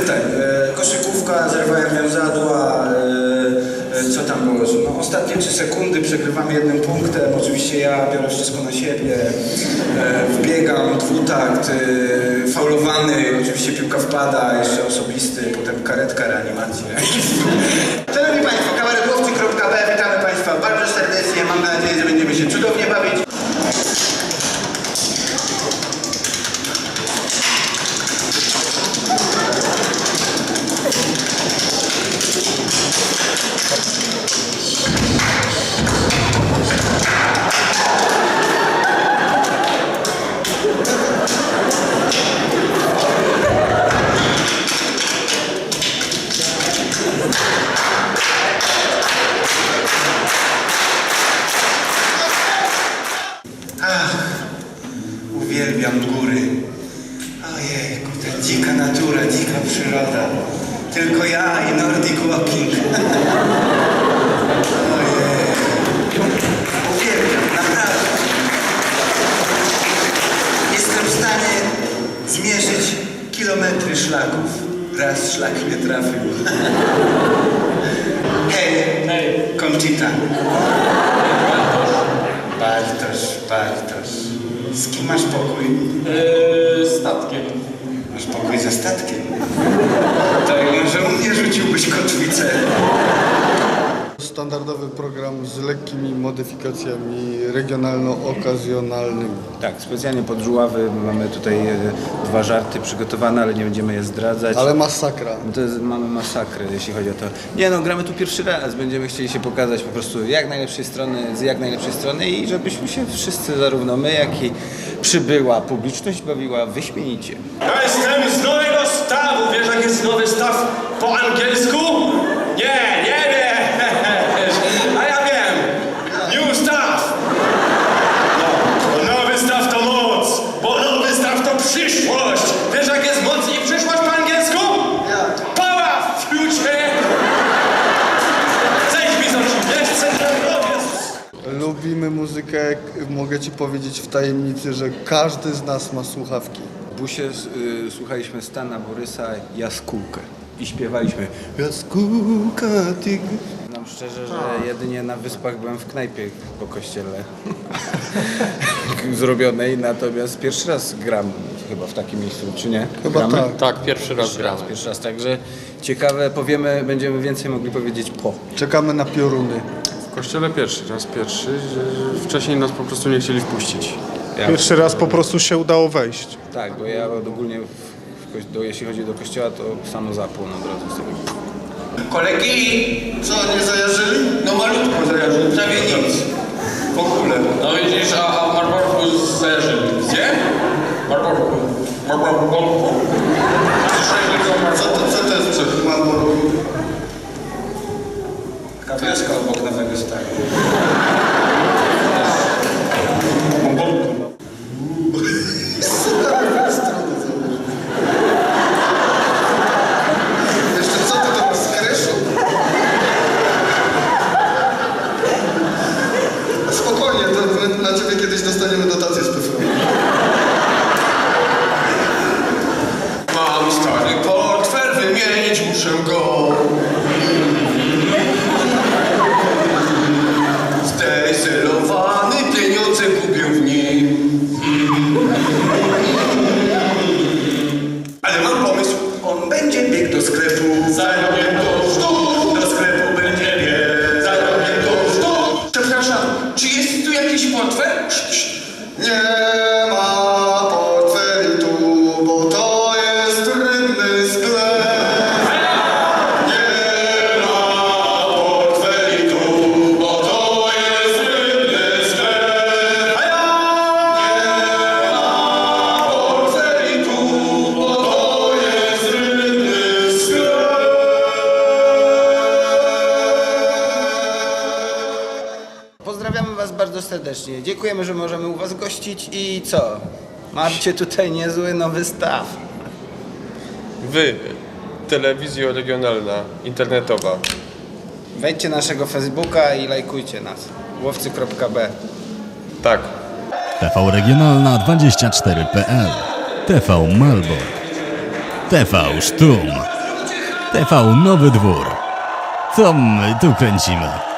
pytań. E, koszykówka, zerwałem wiązadła, e, e, co tam było? No, ostatnie 3 sekundy przegrywamy jednym punktem, oczywiście ja biorę wszystko na siebie, wbiegam, dwutakt, faulowany, oczywiście piłka wpada, jeszcze osobisty, potem karetka, reanimacja. Ta dzika natura, dzika przyroda. Tylko ja i Nordic Walking. Ojej. Uwielbiam, naprawdę. Jestem w stanie zmierzyć kilometry szlaków. Raz szlak nie trafił. Hej, Hej, Conchita. Bartosz, Bartosz. Z kim masz pokój? yy, statkiem. Pokój ze statkiem. Tak, może u mnie rzuciłbyś kotwicę. Standardowy program z lekkimi modyfikacjami regionalno-okazjonalnymi. Tak, specjalnie pod żuławy mamy tutaj e, dwa żarty przygotowane, ale nie będziemy je zdradzać. Ale masakra. No To jest, mamy masakrę, jeśli chodzi o to. Nie no, gramy tu pierwszy raz, będziemy chcieli się pokazać po prostu jak najlepszej strony, z jak najlepszej strony i żebyśmy się wszyscy, zarówno my, jak i przybyła publiczność bawiła wyśmienicie. Ja jestem z nowego stawu. Wiesz, jak jest nowy staw po angielsku? Nie, nie wiem. A ja wiem. New staff. No, nowy staw to moc, bo nowy staw to przyszłość. Wiesz, jak jest moc i przyszłość po angielsku? Power future. Zejdź mi z oczu, wiesz, co Mogę Ci powiedzieć w tajemnicy, że każdy z nas ma słuchawki. W busie y, słuchaliśmy Stana Borysa Jaskółkę i śpiewaliśmy Jaskółka, ty... Nam szczerze, że jedynie na Wyspach byłem w knajpie po kościele zrobionej, natomiast pierwszy raz gram chyba w takim miejscu, czy nie? Chyba Gramy? tak. Tak, pierwszy raz Pierwszy raz, gramy. pierwszy raz, także ciekawe, powiemy, będziemy więcej mogli powiedzieć po. Czekamy na pioruny. W kościele pierwszy raz, pierwszy. że Wcześniej nas po prostu nie chcieli wpuścić. Ja, Pierwszy raz po prostu się udało wejść. Tak, bo ja ogólnie, w, w, do, jeśli chodzi do kościoła, to samo zapłon od razu sobie. Kolegi! Co, nie zajarzyli? No malutko zajarzyli, prawie nic. W ogóle. No widzisz, a, a Marborku zajarzyli. Gdzie? Marborku. Marborku. Co to, co to jest przed Marlboro? Kawiarska obok nowego stawu. Serdecznie. Dziękujemy, że możemy u Was gościć i co? Macie tutaj niezły nowy staw. Wy, telewizja regionalna, internetowa. Wejdźcie na naszego Facebooka i lajkujcie nas. łowcy.b Tak. TV Regionalna 24.pl TV Malbork TV Sztum. TV Nowy Dwór. Co my tu kręcimy?